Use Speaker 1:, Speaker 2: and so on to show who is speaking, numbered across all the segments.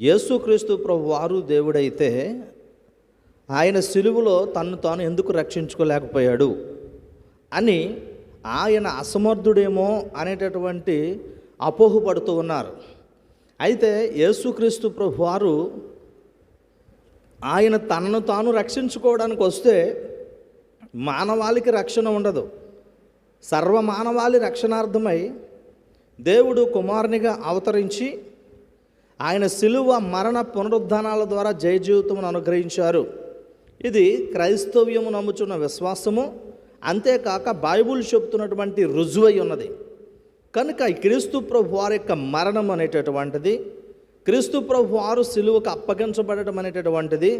Speaker 1: యేసుక్రీస్తు ప్రభు వారు దేవుడైతే ఆయన సిలువలో తన్ను తాను ఎందుకు రక్షించుకోలేకపోయాడు అని ఆయన అసమర్థుడేమో అనేటటువంటి అపోహపడుతూ ఉన్నారు. అయితే యేసుక్రీస్తు ప్రభు వారు ఆయన తనను తాను రక్షించుకోవడానికి వస్తే మానవాళికి రక్షణ ఉండదు. సర్వ మానవాళి రక్షణార్థమై దేవుడు కుమారునిగా అవతరించి ఆయన సిలువ మరణ పునరుద్ధానాల ద్వారా జయజీవితమును అనుగ్రహించారు. ఇది క్రైస్తవ్యము నమ్ముచున్న విశ్వాసము. అంతేకాక బైబుల్ చెప్తున్నటువంటి రుజువై ఉన్నది. కనుక క్రీస్తు ప్రభు వారి యొక్క మరణం అనేటటువంటిది క్రీస్తు ప్రభు వారు సిలువకు అప్పగించబడటం అనేటటువంటిది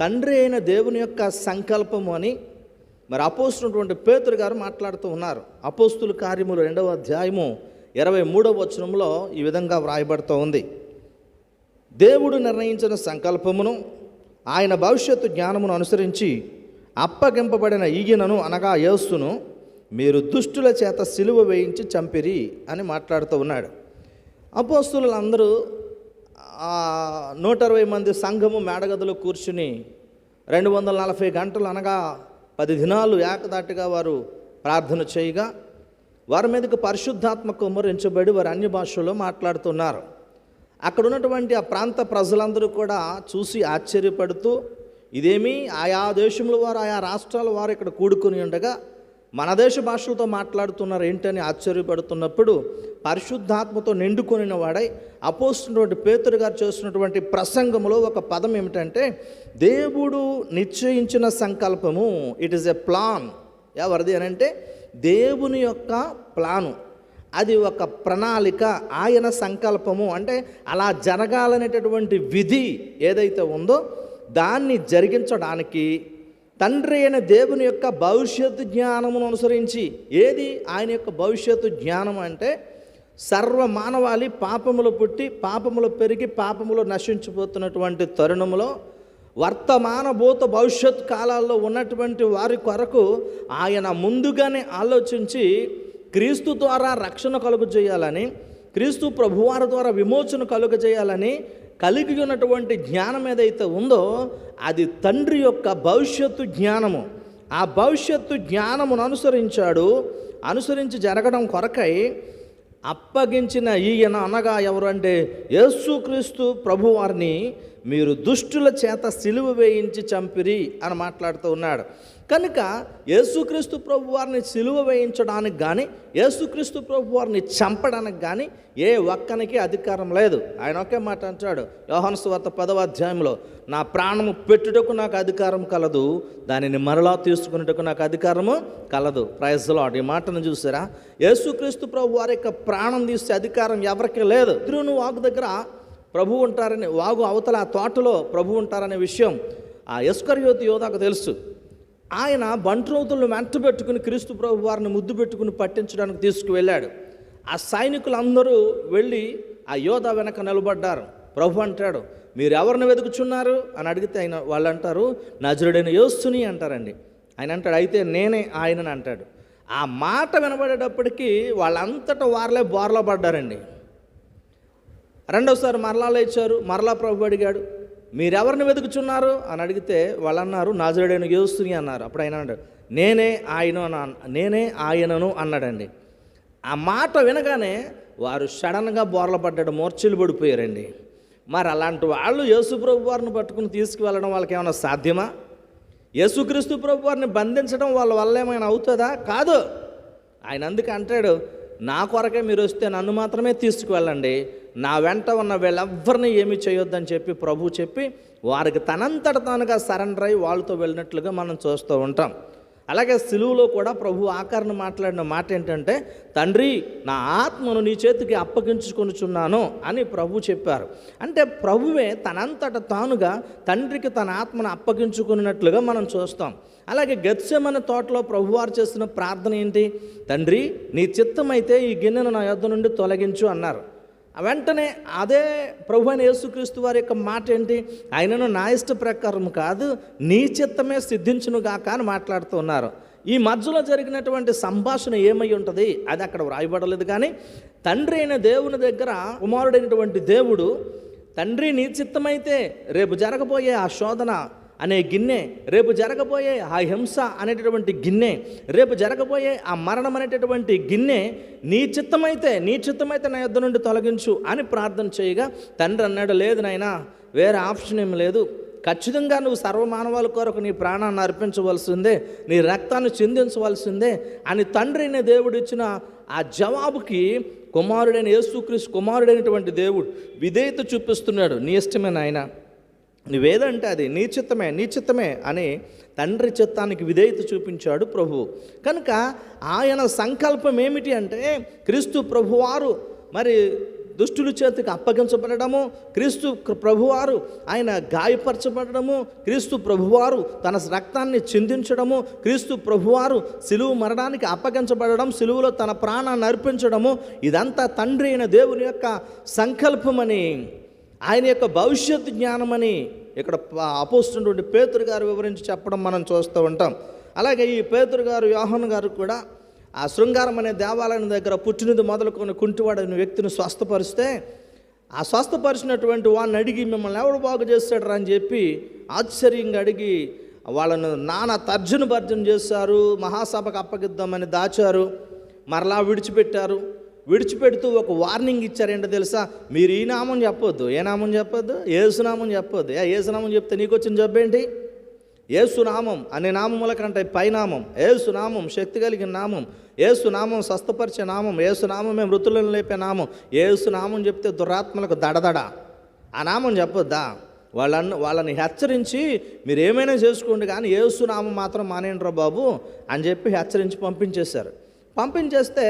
Speaker 1: తండ్రి అయిన దేవుని యొక్క సంకల్పము అని మరి అపోస్తున్నటువంటి పేతురు గారు మాట్లాడుతూ ఉన్నారు. అపోస్తుల కార్యములు రెండవ అధ్యాయము ఇరవై మూడవ వచనంలో ఈ విధంగా వ్రాయబడుతూ ఉంది. దేవుడు నిర్ణయించిన సంకల్పమును ఆయన భవిష్యత్తు జ్ఞానమును అనుసరించి అప్పగింపబడిన ఈగినను అనగా యేసును మీరు దుష్టుల చేత సిలువ వేయించి చంపిరి అని మాట్లాడుతూ ఉన్నాడు. అపోస్తులందరూ నూట అరవై మంది సంఘము మేడగదిలో కూర్చుని రెండు వందల నలభై గంటలు అనగా పది దినాలు ఏకదాటిగా వారు ప్రార్థన చేయగా వారి మీదకి పరిశుద్ధాత్మ కుమ్మరించబడి వారు అన్య భాషల్లో మాట్లాడుతున్నారు. అక్కడ ఉన్నటువంటి ఆ ప్రాంత ప్రజలందరూ కూడా చూసి ఆశ్చర్యపడుతూ ఇదేమి ఆయా దేశముల వారు ఆయా రాష్ట్రాల వారు ఇక్కడ కూడుకుని ఉండగా మన దేశ భాషలతో మాట్లాడుతున్నారు ఏంటని ఆశ్చర్యపడుతున్నప్పుడు పరిశుద్ధాత్మతో నిండుకొనిన వాడై అపోస్తున్నటువంటి పేతురు గారు చేస్తున్నటువంటి ప్రసంగంలో ఒక పదం ఏమిటంటే దేవుడు నిశ్చయించిన సంకల్పము ఇట్ ఈస్ ఎ ప్లాన్ ఎవరిది అని అంటే దేవుని యొక్క ప్లాను అది ఒక ప్రణాళిక ఆయన సంకల్పము. అంటే అలా జరగాలనేటటువంటి విధి ఏదైతే ఉందో దాన్ని జరిగించడానికి తండ్రి అయిన దేవుని యొక్క భవిష్యత్తు జ్ఞానమును అనుసరించి ఏది ఆయన యొక్క భవిష్యత్తు జ్ఞానం అంటే సర్వ మానవాళి పాపములు పుట్టి పాపములు పెరిగి పాపములు నశించిపోతున్నటువంటి తరుణములో వర్తమాన భూత భవిష్యత్ కాలాల్లో ఉన్నటువంటి వారి కొరకు ఆయన ముందుగానే ఆలోచించి క్రీస్తు ద్వారా రక్షణ కలుగు చేయాలని క్రీస్తు ప్రభువారి ద్వారా విమోచన కలుగ చేయాలని కలిగి ఉన్నటువంటి జ్ఞానం ఏదైతే ఉందో అది తండ్రి యొక్క భవిష్యత్తు జ్ఞానము. ఆ భవిష్యత్తు జ్ఞానమును అనుసరించాడు. అనుసరించి జరగడం కొరకై అప్పగించిన ఈయన అనగా ఎవరు అంటే యేసుక్రీస్తు ప్రభువారిని మీరు దుష్టుల చేత సిలువ వేయించి చంపిరి అని మాట్లాడుతూ ఉన్నాడు. కనుక యేసుక్రీస్తు ప్రభు వారిని సిలువ వేయించడానికి కానీ యేసుక్రీస్తు ప్రభు వారిని చంపడానికి కానీ ఏ ఒక్కనికి అధికారం లేదు. ఆయన ఒకే మాట అంటాడు. యోహాను స్వార్త పదవ అధ్యాయంలో నా ప్రాణము పెట్టుటకు నాకు అధికారం కలదు దానిని మరలా తీసుకునేటకు నాకు అధికారము కలదు. ప్రైజ్లో ఈ మాటను చూసారా? యేసుక్రీస్తు ప్రభు వారి యొక్క ప్రాణం తీసే అధికారం ఎవరికీ లేదు. తిరును వాగు దగ్గర ప్రభు ఉంటారని వాగు అవతల ఆ తోటలో ప్రభు ఉంటారనే విషయం ఆ యస్కర్యోతి యోధాకు తెలుసు. ఆయన బంట్రోతులను వెంట పెట్టుకుని క్రీస్తు ప్రభు వారిని ముద్దు పెట్టుకుని పట్టించడానికి తీసుకువెళ్ళాడు. ఆ సైనికులందరూ వెళ్ళి ఆ యోధ వెనక నిలబడ్డారు. ప్రభు అంటాడు మీరు ఎవరిని వెతుకుచున్నారు? అని అడిగితే ఆయన వాళ్ళు అంటారు నజరుడైన యోస్తుని అంటారండి. ఆయన అంటాడు అయితే నేనే ఆయనని అంటాడు. ఆ మాట వినబడేటప్పటికీ వాళ్ళంతటా వారిలే బోర్లో పడ్డారండి రెండోసారి మరలా లేచారు మరలా ప్రభు అడిగాడు మీరెవరిని వెతుకుచున్నారు? అని అడిగితే వాళ్ళు అన్నారు నాజరుడైన యోస్తుని అన్నారు. అప్పుడు ఆయన అన్నాడు నేనే ఆయన నేనే ఆయనను అన్నాడండి. ఆ మాట వినగానే వారు సడన్గా బోర్ల పడ్డాడు మూర్చలు పడిపోయారండి. మరి అలాంటి వాళ్ళు యేసుప్రభు వారిని పట్టుకుని తీసుకువెళ్ళడం వాళ్ళకి ఏమైనా సాధ్యమా? యేసుక్రీస్తు ప్రభు వారిని బంధించడం వాళ్ళ వల్ల ఏమైనా అవుతుందా? కాదు. ఆయన అందుకు అంటాడు నా కొరకే మీరు వస్తే నన్ను మాత్రమే తీసుకువెళ్ళండి. నా వెంట ఉన్న వీళ్ళెవ్వరిని ఏమి చేయొద్దని చెప్పి ప్రభు చెప్పి వారికి తనంతట తానుగా సరెండర్ అయ్యి వాళ్ళతో వెళ్ళినట్లుగా మనం చూస్తూ ఉంటాం. అలాగే సిలువులో కూడా ప్రభు ఆకారణ మాట్లాడిన మాట ఏంటంటే తండ్రి నా ఆత్మను నీ చేతికి అప్పగించుకొనిచున్నాను అని ప్రభు చెప్పారు. అంటే ప్రభువే తనంతట తానుగా తండ్రికి తన ఆత్మను అప్పగించుకున్నట్లుగా మనం చూస్తాం. అలాగే గత్సెమన తోటలో ప్రభువారు చేసిన ప్రార్థన ఏంటి? తండ్రి నీ చిత్తమైతే ఈ గిన్నెను నా యొద్ద నుండి తొలగించు అన్నారు. వెంటనే అదే ప్రభు అయిన యేసుక్రీస్తు వారి యొక్క మాట ఏంటి? ఆయనను నా ఇష్ట ప్రకారం కాదు నీ చిత్తమే సిద్ధించును గాక అని మాట్లాడుతూ ఉన్నారు. ఈ మధ్యలో జరిగినటువంటి సంభాషణ ఏమై ఉంటుంది? అది అక్కడ వ్రాయబడలేదు కానీ తండ్రి అయిన దేవుని దగ్గర కుమారుడైనటువంటి దేవుడు తండ్రి నీ చిత్తమైతే రేపు జరగబోయే ఆ శోధన అనే గిన్నె రేపు జరగబోయే ఆ హింస అనేటటువంటి గిన్నె రేపు జరగబోయే ఆ మరణం అనేటటువంటి గిన్నె నీ చిత్తమైతే నీ చిత్తమైతే నా యొద్ద నుండి తొలగించు అని ప్రార్థన చేయగా తండ్రి అన్నాడు లేదు నాయనా వేరే ఆప్షన్ ఏం లేదు. ఖచ్చితంగా నువ్వు సర్వమానవాల కొరకు నీ ప్రాణాన్ని అర్పించవలసిందే నీ రక్తాన్ని చిందించవలసిందే అని తండ్రి అనే దేవుడు ఇచ్చిన ఆ జవాబుకి కుమారుడైన యేసుక్రీస్తు కుమారుడైనటువంటి దేవుడు విధేయత చూపిస్తున్నాడు. నీ ఇష్టమే నాయన. నువ్వేదంటే అది? నీ చిత్తమే నీ చిత్తమే అని తండ్రి చిత్తానికి విధేయత చూపించాడు ప్రభువు కనుక ఆయన సంకల్పం ఏమిటి అంటే క్రీస్తు ప్రభువారు మరి దుష్టుల చేతికి అప్పగించబడము క్రీస్తు ప్రభువారు ఆయన గాయపరచబడము క్రీస్తు ప్రభువారు తన రక్తాన్ని చిందించడము క్రీస్తు ప్రభువారు సిలువు మరణానికి అప్పగించబడడం సిలువులో తన ప్రాణాన్ని అర్పించడము ఇదంతా తండ్రి అయిన దేవుని యొక్క సంకల్పమని ఆయన యొక్క భవిష్యత్తు జ్ఞానమని ఇక్కడ అపోస్తున్నటువంటి పేతురు గారు వివరించి చెప్పడం మనం చూస్తూ ఉంటాం. అలాగే ఈ పేతురు గారు యోహన్ గారు కూడా ఆ శృంగారం అనే దేవాలయం దగ్గర పుట్టినది మొదలుకొని కుంటివాడని వ్యక్తిని స్వస్థపరిస్తే ఆ స్వస్థపరిచినటువంటి వాడిని అడిగి మిమ్మల్ని ఎవడు బాగు చేస్తాడు అని చెప్పి ఆశ్చర్యంగా అడిగి వాళ్ళను నానా తర్జన భర్జన చేశారు మహాసభకు అప్పగిద్దామని దాచారు మరలా విడిచిపెట్టారు. విడిచిపెడుతూ ఒక వార్నింగ్ ఇచ్చారేంటో తెలుసా? మీరు ఈ నామం చెప్పొద్దు ఏ నామం చెప్పొద్దు? ఏసునామం చెప్పొద్దు. ఏ ఏసునామం చెప్తే నీకు వచ్చిన జబ్బేంటి ఏసునామం అనే నామముల కంటే పైనామం ఏసునామం శక్తి కలిగిన నామం. ఏసునామం స్వస్థపరిచే నామం. ఏసునామమే మృతులను లేపే నామం. ఏసునామం చెప్తే దురాత్మలకు దడదడ. ఆ నామం చెప్పొద్దా? వాళ్ళను వాళ్ళని హెచ్చరించి మీరు ఏమైనా చేసుకోండి కానీ ఏసునామం మాత్రం మానేయండిరా బాబు అని చెప్పి హెచ్చరించి పంపించేశారు. పంపించేస్తే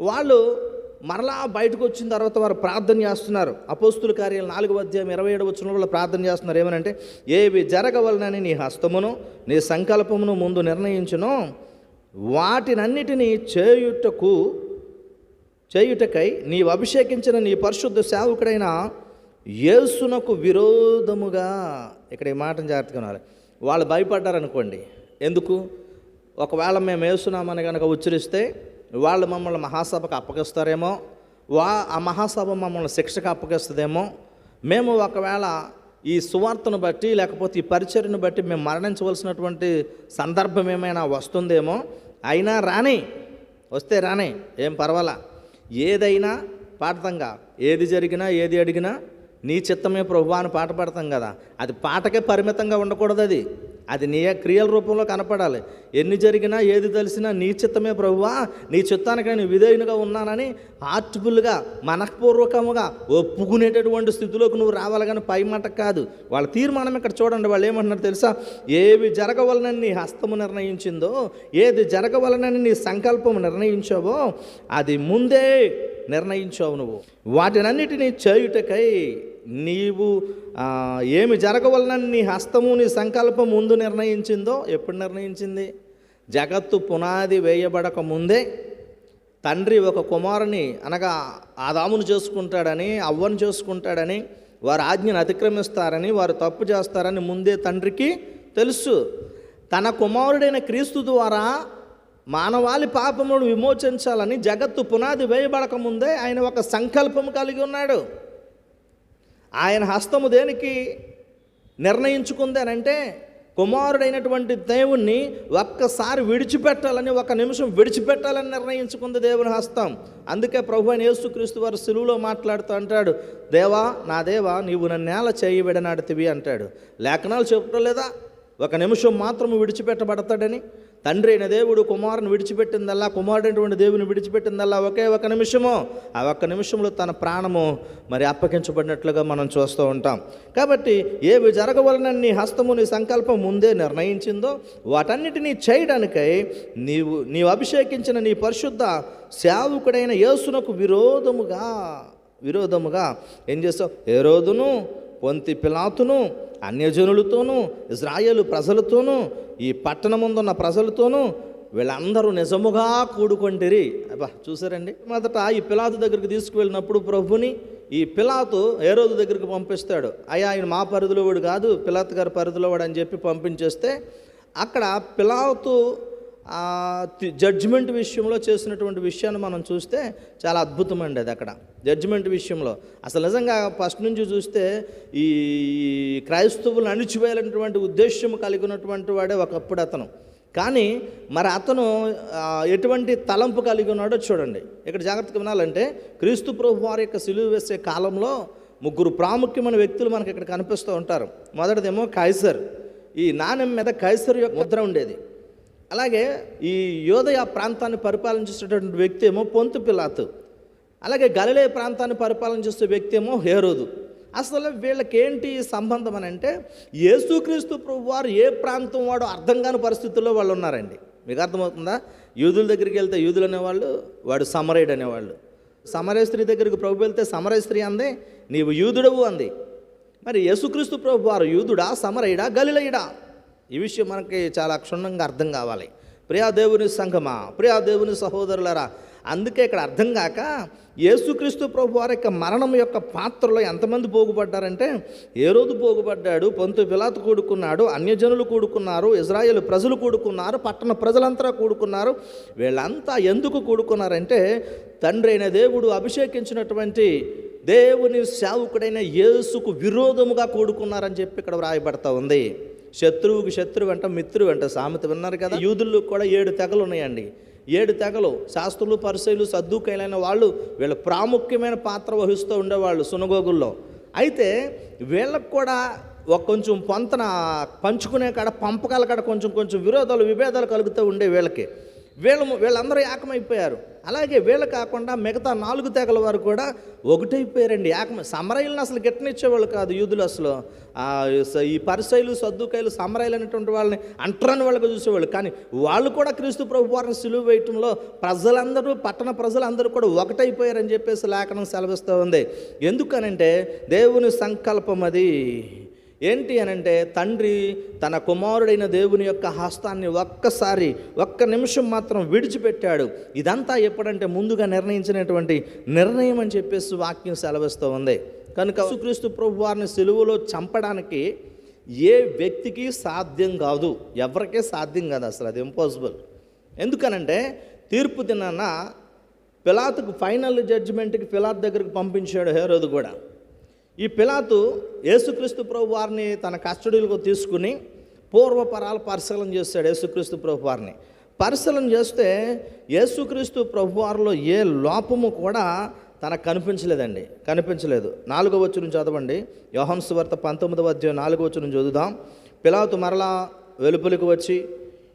Speaker 1: వాళ్ళు మరలా బయటకు వచ్చిన తర్వాత వారు ప్రార్థన చేస్తున్నారు. అపోస్తుల కార్యాలు నాలుగు అధ్యాయం ఇరవై ఏడు వచ్చిన వాళ్ళు ప్రార్థన చేస్తున్నారు. ఏమనంటే ఏవి జరగవలనని నీ హస్తమును నీ సంకల్పమును ముందు నిర్ణయించును. వాటినన్నిటినీ చేయుటకు చేయుటకై నీవు అభిషేకించిన నీ పరిశుద్ధ సేవకుడైన యేసునకు విరోధముగా ఇక్కడ ఈ మాటను జాగ్రత్తగా ఉన్నారు వాళ్ళు భయపడ్డారనుకోండి. ఎందుకు? ఒకవేళ మేము వేస్తున్నామని కనుక ఉచ్చరిస్తే వాళ్ళు మమ్మల్ని మహాసభకు అప్పగిస్తారేమో వా ఆ మహాసభ మమ్మల్ని శిక్షకు అప్పగిస్తుందేమో. మేము ఒకవేళ ఈ సువార్తను బట్టి లేకపోతే ఈ పరిచర్ను బట్టి మేము మరణించవలసినటువంటి సందర్భం ఏమైనా వస్తుందేమో అయినా రాని వస్తే రాని ఏం పర్వాలా. ఏదైనా పాఠతంగా ఏది జరిగినా ఏది అడిగినా నీ చిత్తమే ప్రభు అని పాట పాడతాం కదా. అది పాటకే పరిమితంగా ఉండకూడదు అది. అది నీ క్రియల రూపంలో కనపడాలి. ఎన్ని జరిగినా ఏది తెలిసినా నీ చిత్తమే ప్రభువా. నీ చిత్తానికి నేను విధేయునిగా ఉన్నానని హార్ట్ఫుల్గా మనఃపూర్వకముగా ఒప్పుకునేటటువంటి స్థితిలోకి నువ్వు రావాలి కానీ పై మాట కాదు. వాళ్ళ తీర్మానం ఇక్కడ చూడండి. వాళ్ళు ఏమంటున్నారు తెలుసా? ఏవి జరగవలనని నీ హస్తము నిర్ణయించిందో ఏది జరగవలనని నీ సంకల్పం నిర్ణయించావో అది ముందే నిర్ణయించావు నువ్వు. వాటినన్నిటినీ చేయుటకై నీవు ఏమి జరగవలనని నీ హస్తము నీ సంకల్పం ముందు నిర్ణయించిందో ఎప్పుడు నిర్ణయించింది? జగత్తు పునాది వేయబడక ముందే తండ్రి ఒక కుమారుని అనగా ఆదామును చేసుకుంటాడని అవ్వను చేసుకుంటాడని వారు ఆజ్ఞను అతిక్రమిస్తారని వారు తప్పు చేస్తారని ముందే తండ్రికి తెలుసు. తన కుమారుడైన క్రీస్తు ద్వారా మానవాళి పాపమును విమోచించాలని జగత్తు పునాది వేయబడక ముందే ఆయన ఒక సంకల్పం కలిగి ఉన్నాడు. ఆయన హస్తము దేనికి నిర్ణయించుకుందేనంటే కుమారుడైనటువంటి దేవుణ్ణి ఒక్కసారి విడిచిపెట్టాలని ఒక నిమిషం విడిచిపెట్టాలని నిర్ణయించుకుంది దేవుని హస్తం. అందుకే ప్రభు అని యేసుక్రీస్తు వారు సులువులో మాట్లాడుతూ అంటాడు దేవా నా దేవా నీవు నన్ను నేల చేయి విడనాడుతివి? అంటాడు. లేఖనాలు చెప్పడం లేదా? ఒక నిమిషం మాత్రము విడిచిపెట్టబడతాడని తండ్రి అయిన దేవుడు కుమారుని విడిచిపెట్టిందల్లా కుమారుడైనటువంటి దేవుని విడిచిపెట్టిందల్లా ఒకే ఒక నిమిషము. ఆ ఒక్క నిమిషంలో తన ప్రాణము మరి అప్పగించబడినట్లుగా మనం చూస్తూ ఉంటాం. కాబట్టి ఏవి జరగవలనని నీ హస్తము నీ సంకల్పం ముందే నిర్ణయించిందో వాటన్నిటినీ చేయడానికై నీవు నీవు అభిషేకించిన నీ పరిశుద్ధ సేవకుడైన యేసునకు విరోధముగా విరోధముగా ఏం చేస్తావు? ఏ రోజును పొంతి పిలాతును అన్యజనులతోనూ ఇజ్రాయేలు ప్రజలతోనూ ఈ పట్టణముందున్న ప్రజలతోనూ వీళ్ళందరూ నిజముగా కూడుకొంటిరి అబ్బా చూసారండి? మొదట ఈ పిలాతు దగ్గరికి తీసుకువెళ్ళినప్పుడు ప్రభుని ఈ పిలాతు ఏ రోజు దగ్గరికి పంపిస్తాడు. అయ్యా ఆయన మా పరిధిలో వాడు కాదు పిలాత్ గారి పరిధిలో వాడు అని చెప్పి పంపించేస్తే అక్కడ పిలాతు ఆ జడ్జిమెంట్ విషయంలో చేసినటువంటి విషయాన్ని మనం చూస్తే చాలా అద్భుతమండి అది అక్కడ. జడ్జిమెంట్ విషయంలో. అసలు నిజంగా ఫస్ట్ నుంచి చూస్తే ఈ క్రైస్తవులు అణిచివేయాలన్నటువంటి ఉద్దేశం కలిగి ఉన్నటువంటి వాడే ఒకప్పుడు అతను. కానీ మరి అతను ఎటువంటి తలంపు కలిగి ఉన్నాడో చూడండి. ఇక్కడ జాగ్రత్తగా వినాలంటే క్రీస్తు ప్రభు వారి యొక్క సిలువ వేసే కాలంలో ముగ్గురు ప్రాముఖ్యమైన వ్యక్తులు మనకి ఇక్కడ కనిపిస్తూ ఉంటారు. మొదటిదేమో కైసర్. ఈ నాణెం మీద కైసర్ యొక్క ముద్ర ఉండేది. అలాగే ఈ యోదయ ప్రాంతాన్ని పరిపాలించేటటువంటి వ్యక్తి ఏమో పొంతు పిలాతు. అలాగే గలిలే ప్రాంతాన్ని పరిపాలన చేసే వ్యక్తి ఏమో హేరోదు. అసలు వీళ్ళకేంటి సంబంధం అని అంటే యేసుక్రీస్తు ప్రభు వారు ఏ ప్రాంతం వాడు అర్థం కాని పరిస్థితుల్లో వాళ్ళు ఉన్నారండి మీకు అర్థమవుతుందా? యూదుల దగ్గరికి వెళ్తే యూదులు అనేవాళ్ళు వాడు సమరయుడు అనేవాళ్ళు. సమరయ స్త్రీ దగ్గరికి ప్రభు వెళ్తే సమరయ స్త్రీ అంది నీవు యూదుడవు అంది. మరి యేసుక్రీస్తు ప్రభు వారు యూదుడా సమరయుడా గలిలయుడా? ఈ విషయం మనకి చాలా క్షుణ్ణంగా అర్థం కావాలి. ప్రియాదేవుని సంఘమా ప్రియాదేవుని సహోదరులరా అందుకే ఇక్కడ అర్థం కాక యేసుక్రీస్తు ప్రభు వారి యొక్క మరణం యొక్క పాత్రలో ఎంతమంది పోగుపడ్డారంటే ఏ రోజు పోగుపడ్డాడు పొంతు పిలాతు కూడుకున్నాడు అన్యజనులు కూడుకున్నారు ఇజ్రాయేల్ ప్రజలు కూడుకున్నారు పట్టణ ప్రజలంతా కూడుకున్నారు. వీళ్ళంతా ఎందుకు కూడుకున్నారంటే తండ్రి అయిన దేవుడు అభిషేకించినటువంటి దేవుని సేవకుడైన యేసుకు విరోధముగా కూడుకున్నారని చెప్పి ఇక్కడ వ్రాయబడతా ఉంది. శత్రువుకి శత్రువు వెంట మిత్రువు వెంట సామెత విన్నారు కదా? యూదుల్లో కూడా ఏడు తెగలు ఉన్నాయండి. ఏడు తెగలు శాస్త్రులు పరిశైలు సద్దుకైలైన వాళ్ళు వీళ్ళ ప్రాముఖ్యమైన పాత్ర వహిస్తూ ఉండేవాళ్ళు సునగోగుల్లో. అయితే వీళ్ళకు కూడా ఒక కొంచెం పొంతన పంచుకునే కాడ పంపకాల కాడ కొంచెం కొంచెం విరోధాలు విభేదాలు కలుగుతూ ఉండే వీళ్ళకి. వీళ్ళ వీళ్ళందరూ ఏకమైపోయారు. అలాగే వీళ్ళు కాకుండా మిగతా నాలుగు తెగల వారు కూడా ఒకటైపోయారండి. ఏకమ సమరయులను అసలు గిట్టనిచ్చేవాళ్ళు కాదు యూదులు అసలు. ఈ పరిసైలు సర్దుకాయలు సమరయులు అనేటువంటి వాళ్ళని అంటరాని వాళ్ళకి చూసేవాళ్ళు. కానీ వాళ్ళు కూడా క్రీస్తు ప్రభు వారిని సులువు వేయటంలో ప్రజలందరూ పట్టణ ప్రజలందరూ కూడా ఒకటైపోయారని చెప్పేసి లేఖనం సెలవిస్తూ ఉంది. ఎందుకనంటే దేవుని సంకల్పం అది ఏంటి అనంటే తండ్రి తన కుమారుడైన దేవుని యొక్క హస్తాన్ని ఒక్కసారి ఒక్క నిమిషం మాత్రం విడిచిపెట్టాడు. ఇదంతా ఎప్పుడంటే ముందుగా నిర్ణయించినటువంటి నిర్ణయం అని చెప్పేసి వాక్యం సెలవిస్తూ ఉంది. కనుక సుక్రీస్తు ప్రభు వారిని సెలువులో చంపడానికి ఏ వ్యక్తికి సాధ్యం కాదు. ఎవరికే సాధ్యం కాదు అసలు అది ఇంపాసిబుల్ ఎందుకనంటే తీర్పు తిన్నాన పిలాతుకు ఫైనల్ జడ్జిమెంట్కి పిలాత్ దగ్గరికి పంపించాడు హేరోదు కూడా. ఈ పిలాతు యేసుక్రీస్తు ప్రభు వారిని తన కస్టడీలో తీసుకుని పూర్వపరాలు పరిశీలన చేస్తాడు యేసుక్రీస్తు ప్రభు వారిని. పరిశీలన చేస్తే యేసుక్రీస్తు ప్రభు వారిలో ఏ లోపము కూడా తనకు కనిపించలేదండి. కనిపించలేదు. నాలుగో వచ్చును చదవండి. యోహన్ పంతొమ్మిదవ అధ్యాయం నాలుగో వచ్చును చదువుదాం. పిలాతు మరలా వెలుపలికి వచ్చి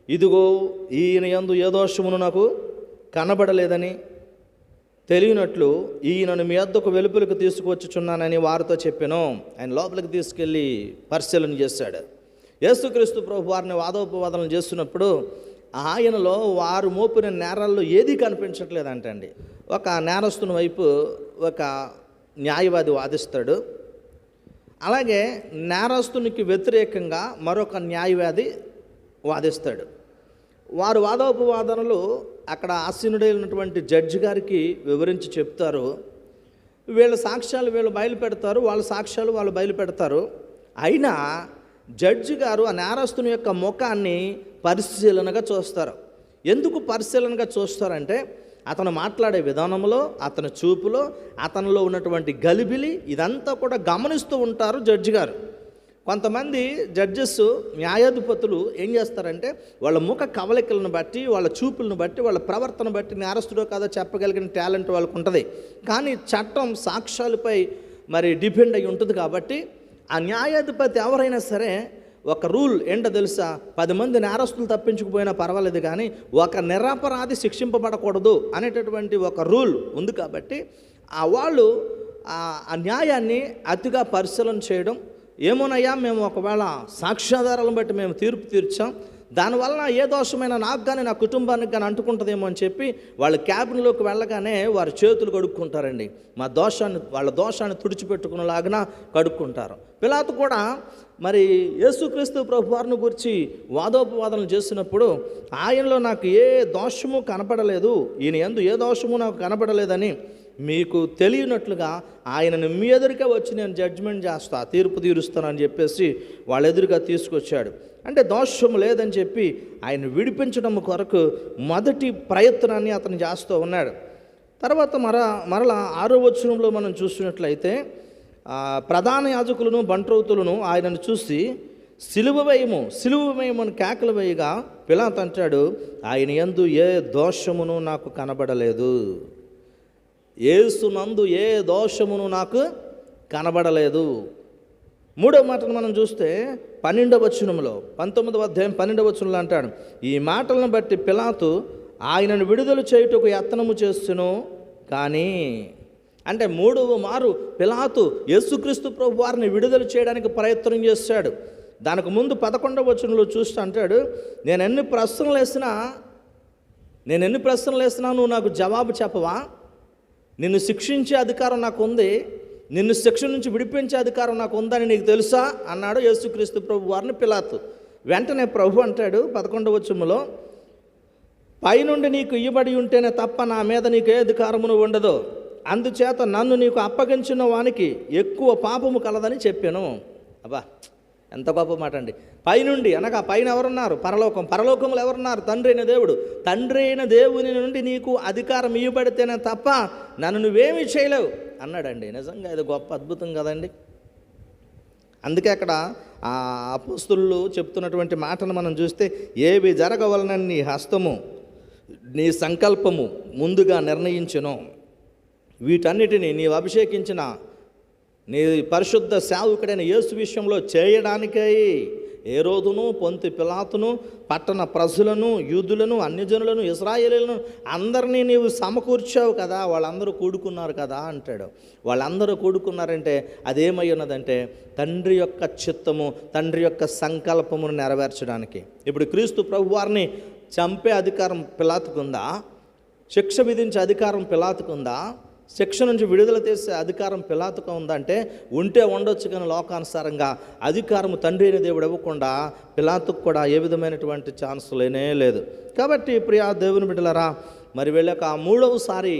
Speaker 1: ఇదిగో ఈయన యందు ఏ దోషమును నాకు కనబడలేదని తెలియనట్లు ఈయనను మీ వద్దకు వెలుపులకు తీసుకువచ్చుచున్నానని వారితో చెప్పాను. ఆయన లోపలికి తీసుకెళ్ళి పరిశీలన చేశాడు. యేసుక్రీస్తు ప్రభు వారిని వాదోపవాదనలు చేస్తున్నప్పుడు ఆయనలో వారు మోపిన నేరాల్లో ఏదీ కనిపించట్లేదంటండి. ఒక నేరస్తుని వైపు ఒక న్యాయవాది వాదిస్తాడు. అలాగే నేరస్తునికి వ్యతిరేకంగా మరొక న్యాయవాది వాదిస్తాడు. వారు వాదోపవాదనలు అక్కడ ఆసీనుడైనటువంటి జడ్జి గారికి వివరించి చెప్తారు. వీళ్ళ సాక్ష్యాలు వీళ్ళు బయలుపెడతారు వాళ్ళ సాక్ష్యాలు వాళ్ళు బయలుపెడతారు అయినా జడ్జి గారు ఆ నేరస్తుని యొక్క ముఖాన్ని పరిశీలనగా చూస్తారు. ఎందుకు పరిశీలనగా చూస్తారంటే అతను మాట్లాడే విధానంలో అతని చూపులో అతనిలో ఉన్నటువంటి గలిబిలి ఇదంతా కూడా గమనిస్తూ ఉంటారు జడ్జి గారు. కొంతమంది జడ్జెస్ న్యాయాధిపతులు ఏం చేస్తారంటే వాళ్ళ ముఖ కవలికలను బట్టి వాళ్ళ చూపులను బట్టి వాళ్ళ ప్రవర్తన బట్టి నేరస్తుడో కాదో చెప్పగలిగిన టాలెంట్ వాళ్ళకు ఉంటుంది. కానీ చట్టం సాక్ష్యాలపై మరి డిపెండ్ అయి ఉంటుంది కాబట్టి ఆ న్యాయాధిపతి ఎవరైనా సరే ఒక రూల్ ఏంటో తెలుసా? పది మంది నేరస్తులు తప్పించుకుపోయినా పర్వాలేదు కానీ ఒక నిరపరాధి శిక్షింపబడకూడదు అనేటటువంటి ఒక రూల్ ఉంది కాబట్టి ఆ వాళ్ళు ఆ ఆ న్యాయాన్ని అతిగా పరిశీలన చేయడం ఏమోనయ్యా మేము ఒకవేళ సాక్ష్యాధారాలను బట్టి మేము తీర్పు తీర్చాం దానివలన ఏ దోషమైనా నాకు కానీ నా కుటుంబానికి కానీ అంటుకుంటుందేమో అని చెప్పి వాళ్ళ క్యాబిన్లోకి వెళ్ళగానే వారి చేతులు కడుక్కుంటారండి. మా దోషాన్ని వాళ్ళ దోషాన్ని తుడిచిపెట్టుకునేలాగా కడుక్కుంటారు. పిలాతు కూడా మరి యేసుక్రీస్తు ప్రభు వారిని గురించి వాదోపవాదనలు చేసినప్పుడు ఆయనలో నాకు ఏ దోషము కనపడలేదు ఈయన ఎందు ఏ దోషము నాకు కనపడలేదని మీకు తెలియనట్లుగా ఆయనను మీ ఎదురుగా వచ్చి నేను జడ్జ్మెంట్ చేస్తా తీర్పు తీరుస్తానని చెప్పేసి వాళ్ళ ఎదురుగా తీసుకొచ్చాడు. అంటే దోషం లేదని చెప్పి ఆయన విడిపించడం కొరకు మొదటి ప్రయత్నాన్ని అతను చేస్తూ ఉన్నాడు. తర్వాత మర మరలా ఆరో వచనంలో మనం చూసినట్లయితే ప్రధాన యాజకులను బంట్రౌతులను ఆయనను చూసి సిలువ వేయము సిలువ వేయమని కేకలు వేయగా పిలాత్ అంటాడు ఆయన ఎందు ఏ దోషమును నాకు కనబడలేదు. ఏసునందు ఏ దోషమును నాకు కనబడలేదు. మూడవ మాటను మనం చూస్తే పన్నెండవ వచనంలో పంతొమ్మిదవ అధ్యాయం పన్నెండవ వచనంలో అంటాడు ఈ మాటలను బట్టి పిలాతు ఆయనను విడుదల చేయుటకు యత్నము చేస్తును కానీ అంటే మూడవ మారు పిలాతు యేసుక్రీస్తు ప్రభు వారిని విడుదల చేయడానికి ప్రయత్నం చేశాడు. దానికి ముందు పదకొండవ వచనంలో చూస్తూ అంటాడు నేను ఎన్ని ప్రశ్నలు వేసినా నేను ఎన్ని ప్రశ్నలు వేసినా నువ్వు నాకు జవాబు చెప్పవా? నిన్ను శిక్షించే అధికారం నాకు ఉంది నిన్ను శిక్ష నుంచి విడిపించే అధికారం నాకు ఉందని నీకు తెలుసా? అన్నాడు యేసుక్రీస్తు ప్రభు వారిని పిలాతు. వెంటనే ప్రభు అంటాడు పదకొండవ వచనంలో పైనుండి నీకు ఇయ్యబడి ఉంటేనే తప్ప నా మీద నీకు ఏ అధికారమును ఉండదు. అందుచేత నన్ను నీకు అప్పగించిన వానికి ఎక్కువ పాపము కలదని చెప్పాను. అబ్బా ఎంత గొప్ప మాట అండి. పైనుండి అనగా పైన ఎవరున్నారు? పరలోకం. పరలోకములు ఎవరున్నారు? తండ్రి అయిన దేవుడు. తండ్రి అయిన దేవుని నుండి నీకు అధికారం ఇవ్వబడితేనే తప్ప నన్ను నువ్వేమీ చేయలేవు అన్నాడండి. నిజంగా ఇది గొప్ప అద్భుతం కదండి. అందుకే అక్కడ ఆ అపోస్తులు చెప్తున్నటువంటి మాటను మనం చూస్తే ఏవి జరగవలనని నీ హస్తము నీ సంకల్పము ముందుగా నిర్ణయించును. వీటన్నిటిని నీవు అభిషేకించిన నీ పరిశుద్ధ సేవకుడైన యేసు విషయంలో చేయడానికై ఏ రోజును పొంతి పిలాతును పట్టణ ప్రజలను యూదులను అన్యజనులను ఇస్రాయేలీలను అందరినీ నీవు సమకూర్చావు కదా వాళ్ళందరూ కూడుకున్నారు కదా అంటాడు. వాళ్ళందరూ కూడుకున్నారంటే అదేమై ఉన్నదంటే తండ్రి యొక్క చిత్తము తండ్రి యొక్క సంకల్పమును నెరవేర్చడానికి. ఇప్పుడు క్రీస్తు ప్రభు వారిని చంపే అధికారం పిలాతుకుందా? శిక్ష విధించే అధికారం పిలాతుకుందా? శిక్ష నుంచి విడుదల చేసే అధికారం పిలాతుకు ఉందంటే ఉంటే ఉండొచ్చు కానీ లోకానుసారంగా అధికారము తండ్రి అయిన దేవుడు ఇవ్వకుండా పిలాతుకు కూడా ఏ విధమైనటువంటి ఛాన్స్ లేనే లేదు. కాబట్టి ప్రియా దేవుని బిడ్డలరా మరి వెళ్ళాక ఆ మూడవసారి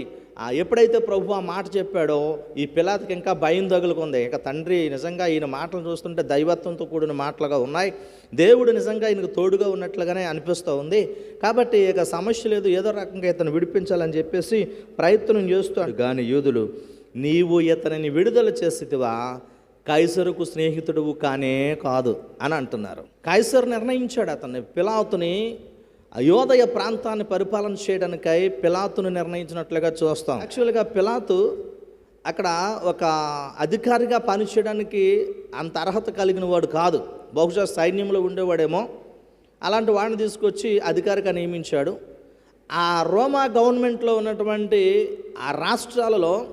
Speaker 1: ఎప్పుడైతే ప్రభు ఆ మాట చెప్పాడో ఈ పిలాతకి ఇంకా భయం తగులుకుంది. ఇక తండ్రి నిజంగా ఈయన మాటలు చూస్తుంటే దైవత్వంతో కూడిన మాటలుగా ఉన్నాయి. దేవుడు నిజంగా ఈయనకు తోడుగా ఉన్నట్లుగానే అనిపిస్తూ ఉంది. కాబట్టి ఇక సమస్య లేదు. ఏదో రకంగా ఇతను విడిపించాలని చెప్పేసి ప్రయత్నం చేస్తాడు కానీ యూదులు నీవు ఇతనిని విడుదల చేసేదివా కైసరుకు స్నేహితుడువు కానే కాదు అని అంటున్నారు. కైసరు నిర్ణయించాడు అతన్ని. పిలాతుని అయోదయ ప్రాంతాన్ని పరిపాలన చేయడానికై పిలాతును నిర్ణయించినట్లుగా చూస్తాం. యాక్చువల్గా పిలాతు అక్కడ ఒక అధికారిగా పనిచేయడానికి అంత అర్హత కలిగిన వాడు కాదు. బహుశా సైన్యంలో ఉండేవాడేమో. అలాంటి వాడిని తీసుకొచ్చి అధికారిగా నియమించాడు. ఆ రోమా గవర్నమెంట్లో ఉన్నటువంటి ఆ రాష్ట్రాలలో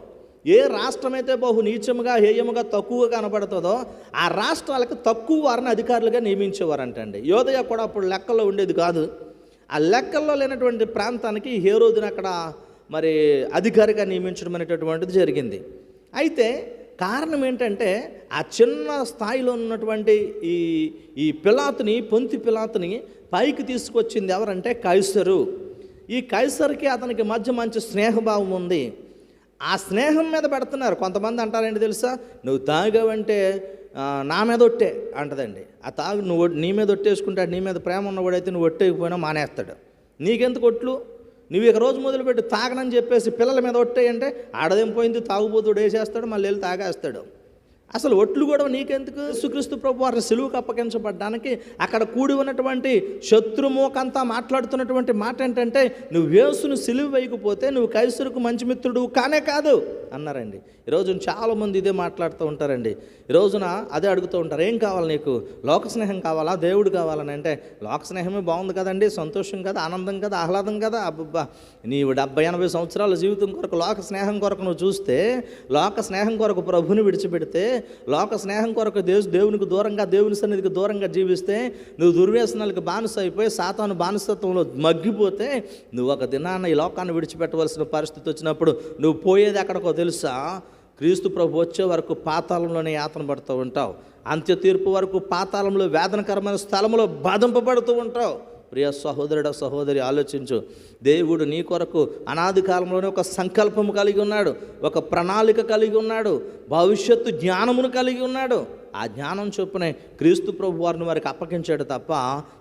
Speaker 1: ఏ రాష్ట్రమైతే బహు నీచముగా హేయముగా తక్కువగా కనబడుతుందో ఆ రాష్ట్రాలకు తక్కువ వారిని అధికారులుగా నియమించేవారంటండి. యోధయ కూడా అప్పుడు లెక్కల్లో ఉండేది కాదు. ఆ లెక్కల్లో లేనటువంటి ప్రాంతానికి హేరోదుని అక్కడ మరి అధికారిగా నియమించడం అనేటటువంటిది జరిగింది. అయితే కారణం ఏంటంటే ఆ చిన్న స్థాయిలో ఉన్నటువంటి ఈ ఈ పిలాతుని పొంతి పిలాతుని పైకి తీసుకొచ్చింది ఎవరంటే కైసరు. ఈ కైసర్కి అతనికి మధ్య మంచి స్నేహభావం ఉంది. ఆ స్నేహం మీద పెడుతున్నారు. కొంతమంది అంటారేంటి తెలుసా? నువ్వు తాగావంటే నా మీద ఒట్టే అంటదండి. ఆ తాగు నువ్వు నీ మీద ఒట్టేసుకుంటాడు నీ మీద ప్రేమ ఉన్నవాడైతే నువ్వు ఒట్టేయకపోయినా మానేస్తాడు. నీకెందుకు ఒట్లు? నువ్వు ఇక రోజు మొదలుపెట్టి తాగనని చెప్పేసి పిల్లల మీద ఒట్టేయంటే ఆడదేం పోయింది? తాగుబోతుడు వేసేస్తాడు మళ్ళీ వెళ్ళి తాగేస్తాడు. అసలు ఒట్లు కూడా నీకెందుకు? సుక్రీస్తు ప్రభు వారిని సెలువుకు అప్పగించబడ్డానికి అక్కడ కూడి ఉన్నటువంటి శత్రుమోకంతా మాట్లాడుతున్నటువంటి మాట ఏంటంటే నువ్వు వేసును సిలువు వేయకపోతే నువ్వు కైసురుకు మంచి మిత్రుడు కానే కాదు అన్నారండి. ఈరోజు చాలామంది ఇదే మాట్లాడుతూ ఉంటారండి. ఈ రోజున అదే అడుగుతూ ఉంటారు ఏం కావాలి నీకు? లోక స్నేహం కావాలా? దేవుడు కావాలని అంటే లోక స్నేహమే బాగుంది కదండి సంతోషం కదా ఆనందం కదా ఆహ్లాదం కదా అబ్బబ్బా! నీవు డెబ్బై ఎనభై సంవత్సరాల జీవితం కొరకు లోక స్నేహం కొరకు నువ్వు చూస్తే లోక స్నేహం కొరకు ప్రభుని విడిచిపెడితే లోక స్నేహం కొరకు దేవు దేవునికి దూరంగా దేవుని సన్నిధికి దూరంగా జీవిస్తే నువ్వు దుర్వ్యసనాలకు బానిస అయిపోయి సాతాను బానిసత్వంలో మగ్గిపోతే నువ్వు ఒక దినాన్న ఈ లోకాన్ని విడిచిపెట్టవలసిన పరిస్థితి వచ్చినప్పుడు నువ్వు పోయేది ఎక్కడికో తెలుసా? క్రీస్తు ప్రభు వచ్చే వరకు పాతాళంలోనే యాతన పడుతూ ఉంటావు. అంత్య తీర్పు వరకు పాతాళంలో వేదనకరమైన స్థలంలో బాధింపబడుతూ ఉంటావు. ప్రియ సహోదరుడ సహోదరి ఆలోచించు. దేవుడు నీ కొరకు అనాది కాలంలోనే ఒక సంకల్పము కలిగి ఉన్నాడు ఒక ప్రణాళిక కలిగి ఉన్నాడు భవిష్యత్తు జ్ఞానమును కలిగి ఉన్నాడు. ఆ జ్ఞానం చొప్పునే క్రీస్తు ప్రభు వారిని వారికి అప్పగించాడు తప్ప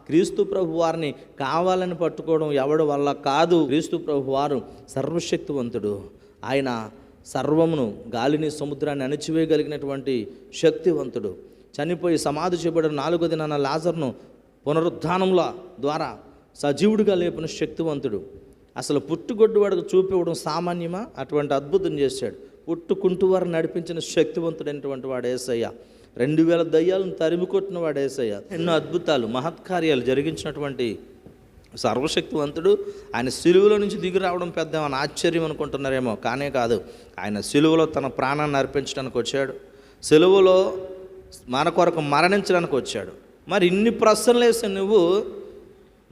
Speaker 1: క్రీస్తు ప్రభు వారిని కావాలని పట్టుకోవడం ఎవడి వల్ల కాదు. క్రీస్తు ప్రభు వారు సర్వశక్తివంతుడు. ఆయన సర్వమును గాలిని సముద్రాన్ని అణిచివేయగలిగినటువంటి శక్తివంతుడు. చనిపోయి సమాధి చేయబడిన నాలుగో దినాన లాజర్ను పునరుద్ధానముల ద్వారా సజీవుడిగా లేపిన శక్తివంతుడు. అసలు పుట్టుగొడ్డు వాడికి చూపివ్వడం సామాన్యమా? అటువంటి అద్భుతం చేశాడు. పుట్టుకుంటూ వారు నడిపించిన శక్తివంతుడైనటువంటి వాడు ఏసయ్య. రెండు వేల దయ్యాలను తరిమి కొట్టిన వాడు ఏసయ్య. ఎన్నో అద్భుతాలు మహత్కార్యాలు జరిగించినటువంటి సర్వశక్తివంతుడు. ఆయన సిలువలో నుంచి దిగి రావడం పెద్ద ఏమైనా ఆశ్చర్యం అనుకుంటున్నారేమో? కానే కాదు. ఆయన సిలువలో తన ప్రాణాన్ని అర్పించడానికి వచ్చాడు. సిలువలో మన కొరకు మరణించడానికి వచ్చాడు. మరి ఇన్ని ప్రశ్నలు వేసి నువ్వు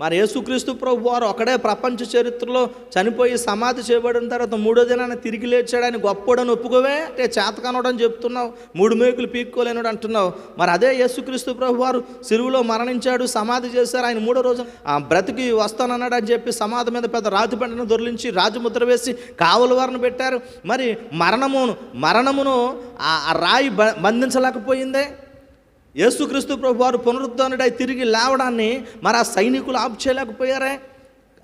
Speaker 1: మరి యేసుక్రీస్తు ప్రభు వారు ఒకడే ప్రపంచ చరిత్రలో చనిపోయి సమాధి చేయబడిన తర్వాత మూడో దినాన్ని తిరిగి లేచాడని గొప్పోడని ఒప్పుకోవే? అంటే చేతకనోడని చెప్తున్నావు మూడు మేకులు పీక్కోలేనుడు అంటున్నావు. మరి అదే యేసుక్రీస్తు ప్రభు వారు సిరువులో మరణించాడు సమాధి చేశారు ఆయన మూడో రోజు ఆ బ్రతికి వస్తానన్నాడు అని చెప్పి సమాధి మీద పెద్ద రాతి పంటను దొరిలించి రాజముద్ర వేసి కావలి వారిని పెట్టారు. మరి మరణమును మరణమును ఆ రాయి బ- బంధించలేకపోయిందే? యేసుక్రీస్తు ప్రభు వారు పునరుద్ధరణుడై తిరిగి లేవడాన్ని మరి ఆ సైనికులు ఆపు చేయలేకపోయారే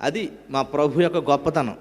Speaker 1: అది మా ప్రభు యొక్క గొప్పతనం.